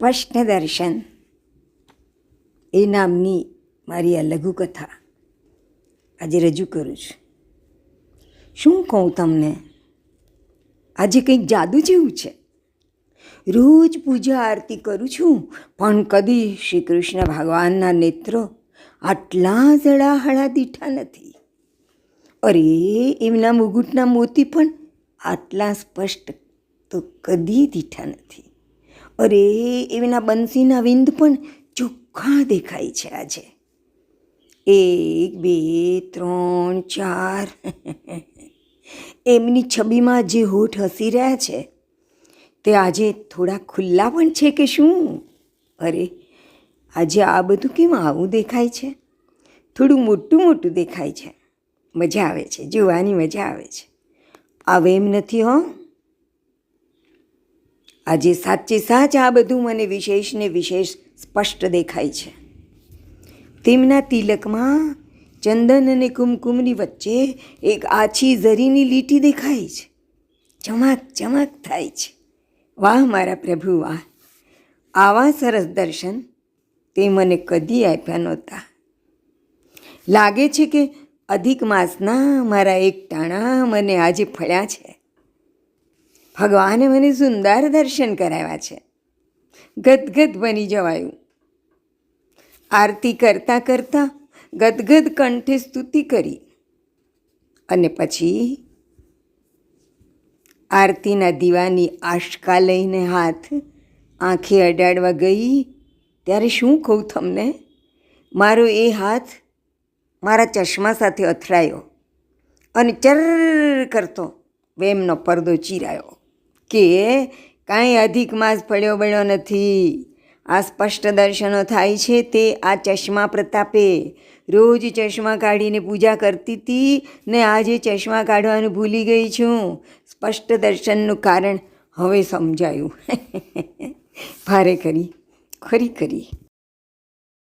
સ્પષ્ટ દર્શન એ નામની મારી આ લઘુકથા આજે રજૂ કરું છું. શું કહું તમને? આજે કંઈક જાદુ જેવું છે. રોજ પૂજા આરતી કરું છું, પણ કદી શ્રી કૃષ્ણ ભગવાનના નેત્રો આટલા જળાહળા દીઠા નથી. અરે, એમના મુગુટના મોતી પણ આટલા સ્પષ્ટ તો કદી દીઠા નથી. અરે, એવીના બંસીના વિંદ પણ ચોખ્ખા દેખાય છે આજે. એક, બે, ત્રણ, ચાર. એમની છબીમાં જે હોઠ હસી રહ્યા છે, તે આજે થોડા ખુલ્લા પણ છે કે શું? અરે, આજે આ બધું કેમ આવું દેખાય છે? થોડું મોટું મોટું દેખાય છે. મજા આવે છે, જોવાની મજા આવે છે. આવે એમ નથી, હો. આજે સાચે સાચ આ બધું મને વિશેષને વિશેષ સ્પષ્ટ દેખાય છે. તેમના તિલકમાં ચંદન અને કુમકુમની વચ્ચે એક આછી ઝરીની લીટી દેખાય છે. ચમક ચમક થાય છે. વાહ મારા પ્રભુ, વાહ. આવા સરસ દર્શન તે મને કદી આપ્યા નહોતા. લાગે છે કે અધિક માસના મારા એક ટાણા મને આજે ફળ્યા છે. ભગવાને મને સુંદર દર્શન કરાવ્યા છે. ગદગદ બની જવાયું. આરતી કરતાં કરતાં ગદગદ કંઠે સ્તુતિ કરી. અને પછી આરતીના દીવાની આશકા લઈને હાથ આંખે અડાડવા ગઈ. ત્યારે શું કહું તમને? મારો એ હાથ મારા ચશ્મા સાથે અથડાયો અને ચર કરતો વેમનો પરદો ચીરાયો. કે કાંઈ અધિક માસ પડ્યો બળ્યો નથી. આ સ્પષ્ટ દર્શનો થાય છે તે આ ચશ્મા પ્રતાપે. રોજ ચશ્મા કાઢીને પૂજા કરતી હતી ને આજે ચશ્મા કાઢવાનું ભૂલી ગઈ છું. સ્પષ્ટ દર્શનનું કારણ હવે સમજાયું. ભારે કરી, ખરી કરી.